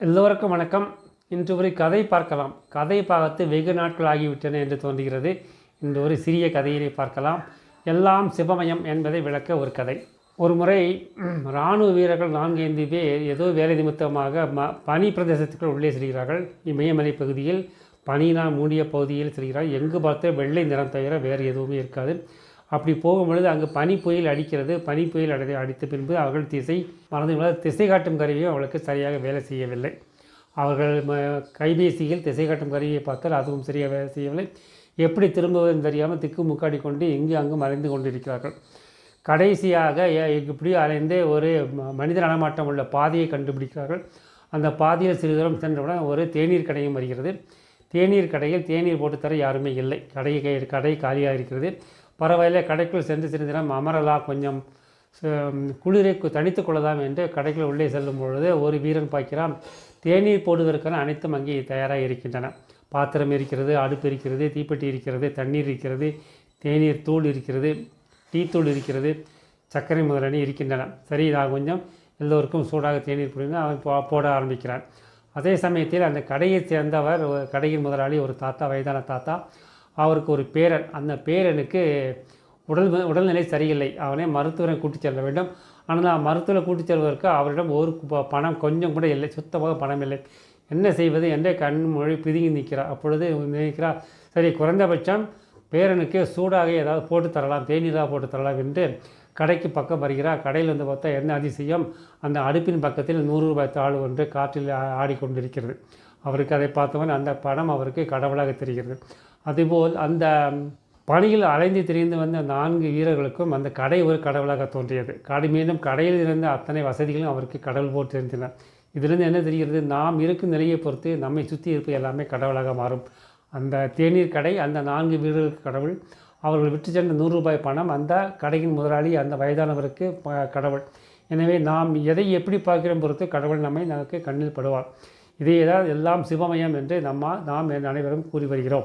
எல்லோருக்கும் வணக்கம். இன்று ஒரு கதை பார்க்கலாம். கதை பார்த்து வெகு நாட்கள் ஆகிவிட்டன என்று தோன்றுகிறது. இன்று ஒரு சிறிய கதையினை பார்க்கலாம். எல்லாம் சிவமயம் என்பதை விளக்க ஒரு கதை. ஒரு முறை இராணுவ வீரர்கள் நான்கு ஐந்து பேர் ஏதோ வேலை நிமித்தமாக ம பனி பிரதேசத்துக்குள் உள்ளே செல்கிறார்கள். இமயமலை பகுதியில் பனியினால் மூடிய பகுதியில் செல்கிறார்கள். எங்கு பார்த்து வெள்ளை நிறம் தவிர வேறு எதுவுமே இருக்காது. அப்படி போகும்பொழுது அங்கு பனி புயல் அடிக்கிறது பனி புயல் அடி அடித்த பின்பு அவர்கள் திசை மறந்து திசை காட்டும் கருவியும் அவளுக்கு சரியாக வேலை செய்யவில்லை. அவர்கள் ம- கைபேசியில் திசை காட்டும் கருவியை பார்த்தால் அதுவும் சரியாக வேலை செய்யவில்லை. எப்படி திரும்புவதுன்னு தெரியாமல் திக்கு முக்காடி கொண்டு இங்கு அங்கு மறைந்து கொண்டிருக்கிறார்கள். கடைசியாக இப்படி அலைந்து ஒரு மனித நடமாட்டம் உள்ள பாதையை கண்டுபிடிக்கிறார்கள். அந்த பாதையில் சிறிது தூரம் சென்றவுடன் ஒரு தேநீர் கடையும் வருகிறது. தேநீர் கடையில் தேநீர் போட்டு தர யாருமே இல்லை. கடை கை- கடை காலியாக இருக்கிறது பரவாயில்ல கடைக்குள் சென்று சிறிது நேரம் அமரலாம் கொஞ்சம் ச- குளிரை தனித்து கொள்ளலாம் என்று கடைக்குள் உள்ளே செல்லும் பொழுது ஒரு வீரன் பார்க்கிறான். தேநீர் போடுவதற்கான அனைத்தும் அங்கே தயாராக இருக்கின்றன. பாத்திரம் இருக்கிறது அடுப்பு இருக்கிறது தீப்பெட்டி இருக்கிறது தண்ணீர் இருக்கிறது தேநீர் தூள் இருக்கிறது டீ தூள் இருக்கிறது சர்க்கரை முதலணி இருக்கின்றன. சரி நான் கொஞ்சம் எல்லோருக்கும் சூடாக தேநீர் போடுங்க அவன் போ போட ஆரம்பிக்கிறான். அதே சமயத்தில் அந்த கடையை சேர்ந்தவர் கடையின் முதலாளி ஒரு தாத்தா வயதான தாத்தா அவருக்கு ஒரு பேரன். அந்த பேரனுக்கு உடல் உடல்நிலை சரியில்லை. அவனை மருத்துவரை கூட்டிச் செல்ல வேண்டும். ஆனால் மருத்துவரை கூட்டிச் செல்வதற்கு அவரிடம் ஒரு பணம் கொஞ்சம் கூட இல்லை. சுத்தமாக பணம் இல்லை. என்ன செய்வது? என்றே கண் மொழி பிதுங்கி நிற்கிறார். அப்பொழுது நினைக்கிறார் சரி குறைந்தபட்சம் பேரனுக்கு சூடாக ஏதாவது போட்டு தரலாம். தேநீராக போட்டு தரலாம் என்று கடைக்கு பக்கம் வருகிறார். கடையில் வந்து பார்த்தா என்ன அதிசயம்? அந்த அடுப்பின் பக்கத்தில் நூறு ரூபாய் தாள் ஒன்று காற்றில் ஆடிக்கொண்டிருக்கிறது. அவருக்கு அதை பார்த்தவன் அந்த பணம் அவருக்கு கடவுளாக தெரிகிறது. அதுபோல் அந்த பணியில் அலைந்து திரிந்து வந்த நான்கு வீரர்களுக்கும் அந்த கடை ஒரு கடவுளாக தோன்றியது. கடை மீண்டும் கடையில் இருந்த அத்தனை வசதிகளும் அவருக்கு கடவுள் போட்டு இருந்தனர் இதிலிருந்து என்ன தெரிகிறது? நாம் இருக்கும் நிலையை பொறுத்து நம்மை சுற்றி இருப்பது எல்லாமே கடவுளாக மாறும். அந்த தேநீர் கடை அந்த நான்கு வீரர்களுக்கு கடவுள். அவர்கள் விட்டு சென்ற நூறு ரூபாய் பணம் அந்த கடையின் முதலாளி அந்த வயதானவருக்கு ப- கடவுள். எனவே நாம் எதை எப்படி பார்க்கிறோம் பொறுத்து கடவுள் நம்மை நமக்கு கண்ணில் படுவார். இதையே தான் எல்லாம் சிவமயம் என்று நம்ம நாம் அனைவரும் கூறி வருகிறோம்.